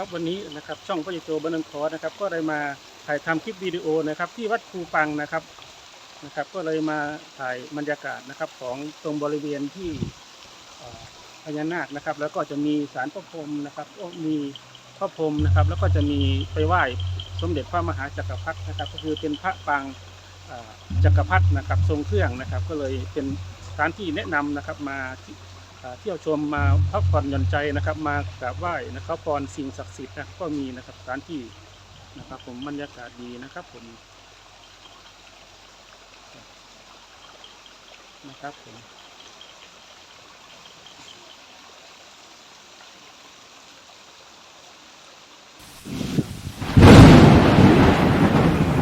ครับวันนี้นะครับช่องพ่อใหญ่โจบันลงคอร์นะครับ ก็ได้มาถ่ายทำคลิปวิดีโอนะครับ ที่วัดภูปังนะครับนะครับ ก็เลยมาถ่ายบรรยากาศนะครับของตรงบริเวณที่พญานาคนะครับ แล้วก็จะมีศาลพระพรหมนะครับก็มีพระพรหมนะครับ แล้วก็จะมีไปไหว้สมเด็จพระมหาจักรพรรดินะครับ ก็คือเป็นพระปางจักรพรรดินะครับ ทรงเครื่องนะครับ ก็เลยเป็นสถานที่แนะนำนะครับมา เที่ยวชมมาพักผ่อนหย่อนใจนะครับ มากราบไหว้นะครับพรสิ่งศักดิ์สิทธิ์นะก็มีนะครับสถานที่นะครับ ผมบรรยากาศดีนะครับผมนะครับผม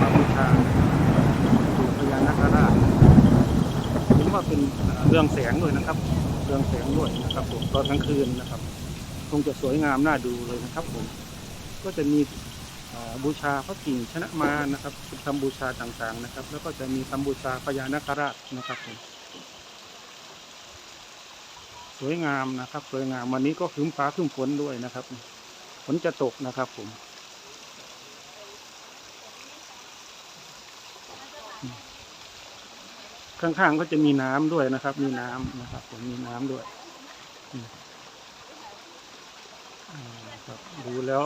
มาบูชาปู่พญานาคราชเห็นว่าเป็นเรื่องแสงด้วยนะครับ รืองแสงด้วยนะครับผมตอนกลางคืนนะครับ คงจะสวยงามน่าดูเลยนะครับผม ก็จะมีบูชาพระกิ่งชนะมานะครับทำบูชาต่างๆนะครับ แล้วก็จะมีทำบูชาพญานาคราชนะครับผมสวยงามนะครับ สวยงามวันนี้ก็คึ้มฟ้าคึ้มฝนด้วยนะครับฝนจะตกนะครับผม ข้างๆก็จะมีน้ำด้วยนะครับ มีน้ำนะครับผมมีน้ำด้วยครับดูแล้ว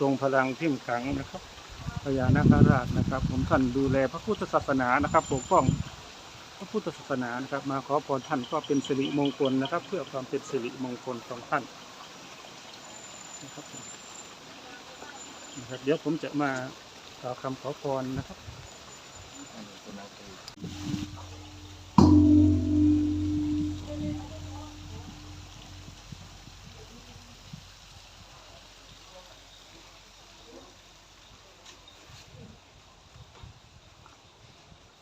ทรงพลังเข้มขังนะครับพญานาคราชนะครับ ผมท่านดูแลพระพุทธศาสนานะครับปกป้องพระพุทธศาสนานะครับ มาขอพรท่านก็เป็นสิริมงคลนะครับ เพื่อความเป็นสิริมงคลของท่านนะครับนะครับเดี๋ยวผมจะมาขอคำขอพรนะครับ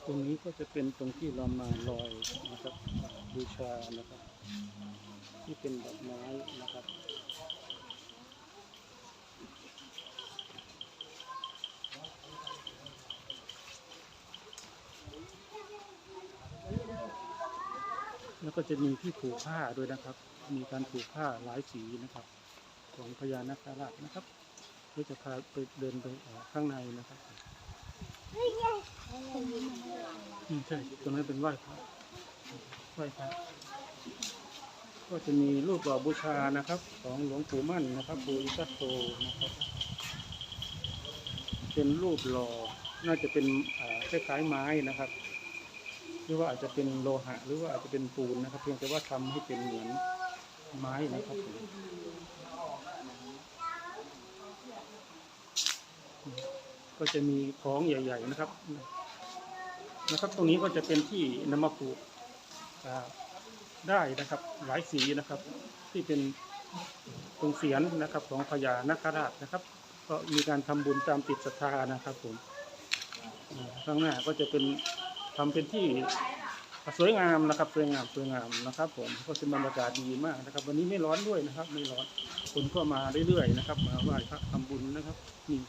ตรงนี้ก็จะเป็นตรงที่เรามาลอยนะครับบูชานะครับ ที่เป็นดอกไม้นะครับแล้วก็จะมีที่ผูกผ้าด้วยนะครับ มีการผูกผ้าหลายสีนะครับ ของพญานาคราชนะครับเดี๋ยวจะพาไปเดินไปข้างในนะครับ อืมใช่ตรงนั้นเป็นไหว้พระไหว้พระก็จะมีรูปหล่อบูชานะครับ ของหลวงปู่มั่นนะครับปู่อิซัสโตนะครับ เป็นรูปหล่อน่าจะเป็นคล้ายๆไม้นะครับ หรือว่าอาจจะเป็นโลหะ หรือว่าอาจจะเป็นปูนนะครับ เพียงแต่ว่าทำให้เป็นเหมือนไม้นะครับผม ก็จะมีของใหญ่ ๆนะครับ นะครับ ตรงนี้ก็จะเป็นที่นำมาปลูกได้นะครับ หลายสีนะครับ ที่เป็นตรงเสียนนะครับ ของพญานาคราชนะครับ ก็มีการทำบุญตามติดศรัทธานะครับผมข้างหน้าก็จะเป็นทำเป็นที่สวยงามนะครับสวยงามสวยงามนะครับ ผมก็เป็นบรรยากาศดีมากนะครับ วันนี้ไม่ร้อนด้วยนะครับ ไม่ร้อนคนก็มาเรื่อยๆนะครับ มาไหว้พระทำบุญนะครับนี่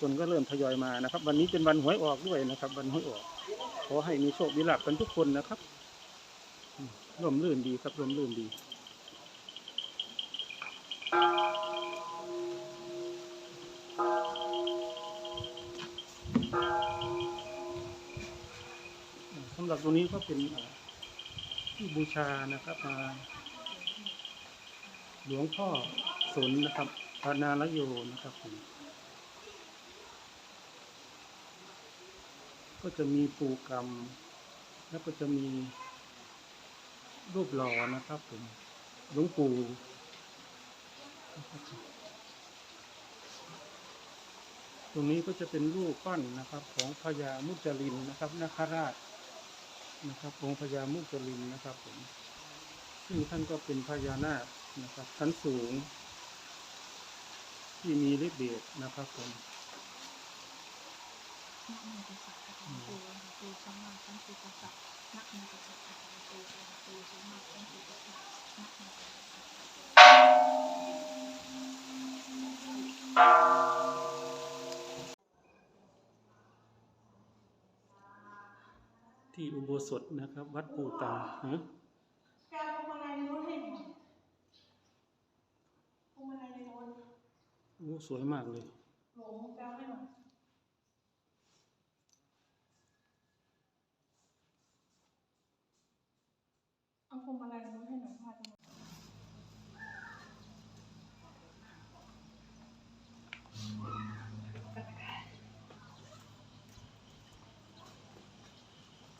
คนก็เริ่มทยอยมานะครับ วันนี้เป็นวันหวยออกด้วยนะครับ วันหวยออก ขอให้มีโชคมีลาภกันทุกคนนะครับร่มรื่นดีครับร่มรื่นดีสำหรับตรงนี้ก็เป็นที่บูชานะครับหลวงพ่อสนนะครับพานาลโยนะครับผม ก็จะมีปูกรรม แล้วก็จะมีรูปหล่อนะครับผมหลวงปู่ตรงนี้ก็จะเป็นรูปปั้นนะครับ ของพญามุจลินนะครับนาคราชนะครับองค์พญามุจลินนะครับผมซึ่งท่านก็เป็นพญานาคนะครับชั้นสูง ที่มีฤทธิ์เดชนะครับผม นักมตัสสะภะคะวะโตอะระหะโตสัมมาสัมพุทธัสสะนะโมตัสสะภะคะวะนตูะระหะโตสัมมาสัมพุทธัสสะนะโมตัสสะภะคะวะโตอะระหะโตสัมมาสัมพุทธัสสะที่อุโบสถนะครับ วัดปูตังฮะโอ้สวยมากเลย เอาพวงมาลัยนู้นให้หน่อยค่ะจะ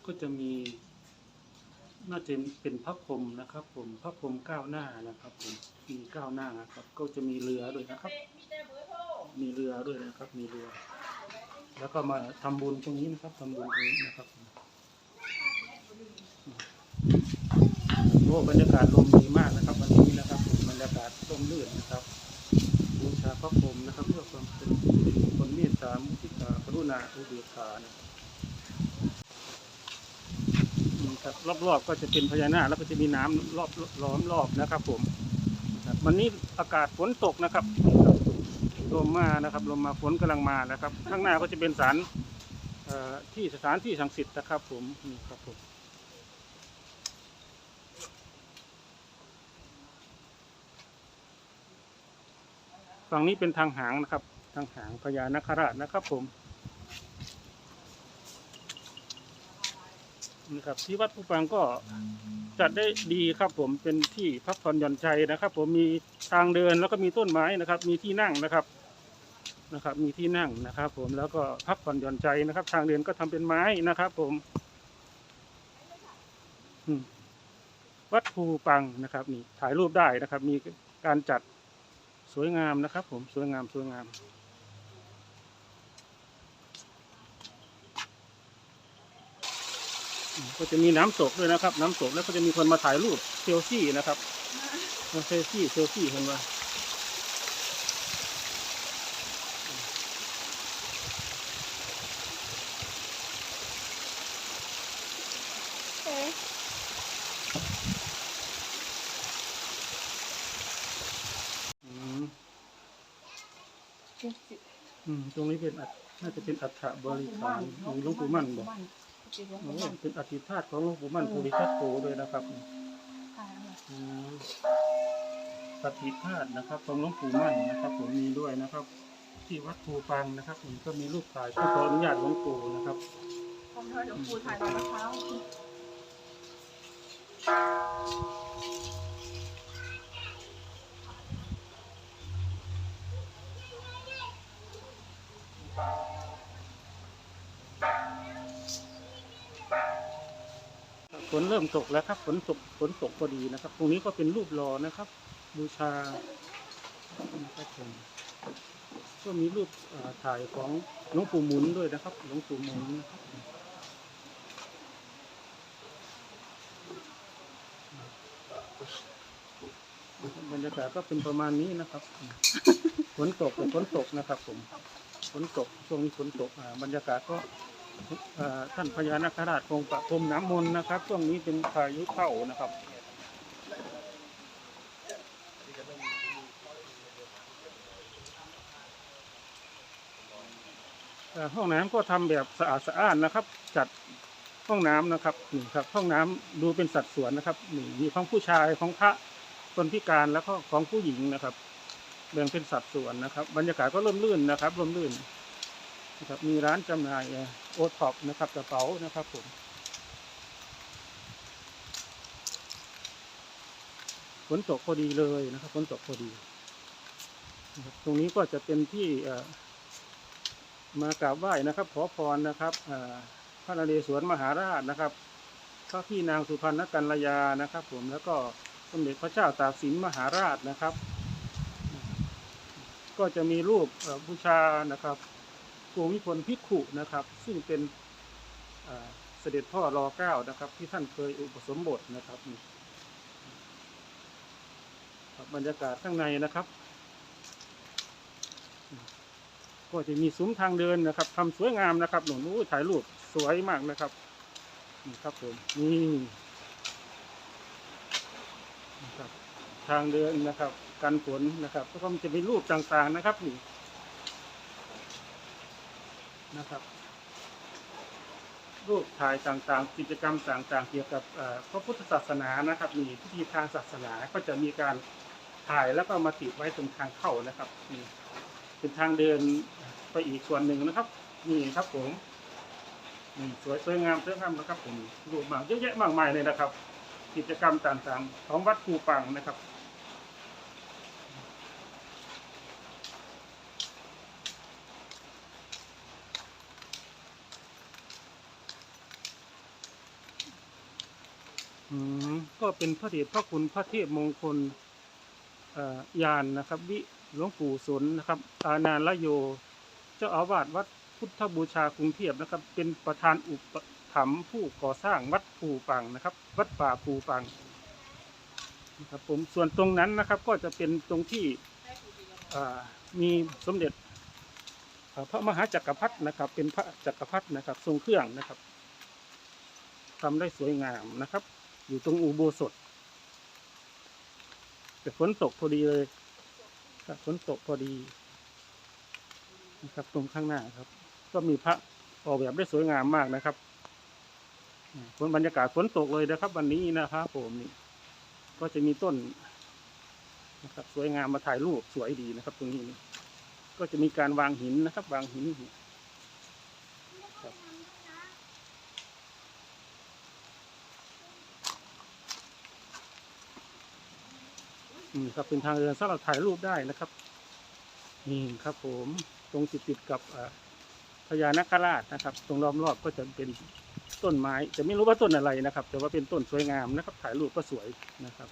ก็จะมีน่าจะเป็นพระพรหมนะครับผมพระพรหมก้าวหน้านะครับผมมีก้าวหน้านะครับ ก็จะมีเรือด้วยนะครับ มีเรือด้วยนะครับ มีเรือ แล้วก็มาทำบุญตรงนี้นะครับทำบุญตรงนี้นะครับ อ้บรรยากาศลมดีมากนะครับ วันนี้นะครับบรรยากาศร่มรื่นนะครับบูชาพระพรหมนะครับ เพื่อความเป็นคนเมตตามุทิตากรุณาอุเบกขานะครับนี่ครับรอบๆก็จะเป็นพญานาคแล้วก็จะมีน้ำรอบล้อมรอบนะครับ ผมวันนี้อากาศฝนตกนะครับลมมานะครับลมมาฝนกำลังมานะครับ ข้างหน้าก็จะเป็นศาลเอ่อที่สถานที่ศักดิ์สิทธิ์นะครับ ผมนี่ครับผม ฝั่งนี้เป็นทางหางนะครับ ทางหางพญานาคราชนะครับผมนะครับที่วัดผู้ปังก็จัดได้ดีครับผมเป็นที่พักผ่อนหย่อนใจนะครับ ผมมีทางเดินแล้วก็มีต้นไม้นะครับ มีที่นั่งนะครับนะครับ มีที่นั่งนะครับ ผมแล้วก็พักผ่อนหย่อนใจนะครับ ทางเดินก็ทำเป็นไม้นะครับผมอืมวัดภูปังนะครับ นี่ถ่ายรูปได้นะครับ มีการจัด สวยงามนะครับผมสวยงามสวยงาม ก็จะมีน้ำตกด้วยนะครับ น้ำตกแล้วก็จะมีคนมาถ่ายรูปเซลฟี่นะครับเซลฟี่เซลฟี่เห็นว่า เอ๊ะ อืม เจ็ดสิบ อืมตรงนี้เป็นอัฐน่าจะเป็นอัฐบริขารของหลวงปู่มั่นบอกเจ็ดหลวงโอ้เป็นอธิธาตุของหลวงปู่มั่นภูริทัตโตเลยนะครับอืมปฏิธาตุนะครับของหลวงปู่มั่นนะครับ ผมมีด้วยนะครับ ที่วัดภูปังนะครับผมก็มีรูปถ่ายก็ขออนุญาตหลวงปู่นะครับของเธอเดี๋ยวครูถ่ายตอนเช้า นเริ่มตกแล้วครับ ฝนตกฝนตกพอดีนะครับ ตรงนี้ก็เป็นรูปหลอนะครับ บูชานะครับผมก็มีรูปถ่ายของหลวงปู่หมุนด้วยนะครับหลวงปู่หมุนนะครับบรรยากาศก็เป็นประมาณนี้นะครับฝนตกแต่ฝนตกนะครับ ผมฝนตกช่วงนี้ฝนตกบรรยากาศก็ ท่านพญานาคราชคงประพรมน้ำมนต์นะครับ ช่วงนี้เป็นพายุเข้านะครับห้องน้ำก็ทำแบบสะอาดสะอ้านนะครับ จัดห้องน้ำนะครับนี่ครับห้องน้ำดูเป็นสัดส่วนนะครับนี่มีของผู้ชายของพระคนพิการแล้วก็ของผู้หญิงนะครับแบ่งเป็นสัดส่วนนะครับ บรรยากาศก็ร่มรื่นนะครับร่มรื่นนะครับมีร้านจำหน่าย โอท็อปนะครับกระเป๋านะครับผมฝนตกพอดีเลยนะครับฝนตกพอดีนะครับตรงนี้ก็จะเป็นที่มากราบไหว้นะครับ ขอพรนะครับพระนเรศวรมหาราชนะครับพระพี่นางสุพรรณกัลยานะครับ ผมแล้วก็สมเด็จพระเจ้าตากสินมหาราชนะครับ ก็จะมีรูปบูชานะครับ ภูมิพลพิขุนะครับ ซึ่งเป็นเสด็จพ่อรอเก้านะครับ ที่ท่านเคยอุปสมบทนะครับครับบรรยากาศข้างในนะครับ ก็จะมีซุ้มทางเดินนะครับทำสวยงามนะครับหนุนอู้ถ่ายรูปสวยมากนะครับนี่ครับผมนี่นะครับ ทางเดินนะครับ กันฝนนะครับแล้วก็มันจะมีรูปต่างๆนะครับนี่ นะครับ รูปถ่ายต่างๆ กิจกรรมต่างๆ เกี่ยวกับพระพุทธศาสนานะครับ มีพิธีทางศาสนาก็จะมีการถ่ายแล้วก็มาติดไว้ตรงทางเข้านะครับนี่เป็นทางเดินไปอีกส่วนหนึ่งนะครับ นี่ครับผมนี่สวยสวยงามสวยงามนะครับผมรูปมากเยอะแยะมากมายเลยนะครับ กิจกรรมต่างๆ ของวัดภูปังนะครับ อืมก็เป็นพระเดชพระคุณพระเทพมงคลยานนะครับ วิหลวงปู่สนนะครับ อาณาลโย เจ้าอาวาสวัดพุทธบูชากรุงเทพนะครับ เป็นประธานอุปถัมภ์ผู้ก่อสร้างวัดภูปังนะครับ วัดป่าภูปังนะครับผมส่วนตรงนั้นนะครับก็จะเป็นตรงที่มีสมเด็จพระมหาจักรพรรดินะครับ เป็นพระจักรพรรดินะครับ ทรงเครื่องนะครับทำได้สวยงามนะครับ อยู่ตรงอุโบสถแต่ฝนตกพอดีเลยครับฝนตกพอดีนะครับ ตรงข้างหน้าครับ ก็มีพระออกแบบได้สวยงามมากนะครับฝนบรรยากาศฝนตกเลยนะครับ วันนี้นะครับผมนี่ก็จะมีต้นนะครับ สวยงามมาถ่ายรูปสวยดีนะครับ ตรงนี้ ก็จะมีการวางหินนะครับ วางหินครับ อืมครับเป็นทางเดินสำหรับถ่ายรูปได้นะครับ นี่ครับผมตรงติดติดกับพญานาคราชนะครับ ตรงล้อมรอบก็จะเป็นต้นไม้จะไม่รู้ว่าต้นอะไรนะครับ แต่ว่าเป็นต้นสวยงามนะครับ ถ่ายรูปก็สวยนะครับ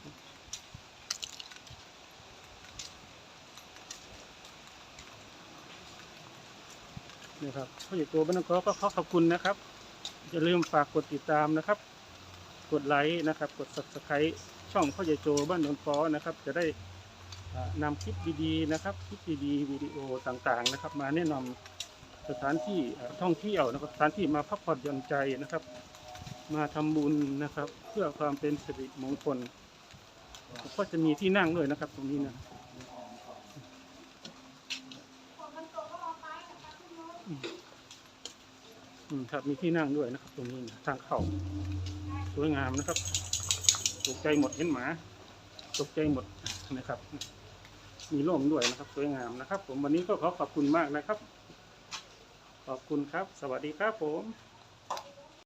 นี่ครับพ่อใหญ่ตัวบ้านนองขอก็ขอขอบคุณนะครับ อย่าลืมฝากกดติดตามนะครับ กดไลค์นะครับ กด subscribe ช่องพ่อใหญ่โจบ้านนนฟ้อนะครับ จะได้อ่านำคลิปดีๆนะครับคลิปดีๆวิดีโอต่างๆนะครับ มาแนะนำสถานที่ท่องเที่ยวนะครับสถานที่มาพักผ่อนหย่อนใจนะครับ มาทำบุญนะครับ เพื่อความเป็นสิริมงคลก็จะมีที่นั่งด้วยนะครับ ตรงนี้นะอืมอืมครับมีที่นั่งด้วยนะครับ ตรงนี้นะทางเข้าสวยงามนะครับ ตกใจหมดเห็นหมา ตกใจหมดนะครับ มีร่มด้วยนะครับ สวยงามนะครับ ผมวันนี้ก็ขอขอบคุณมากนะครับ ขอบคุณครับ สวัสดีครับผม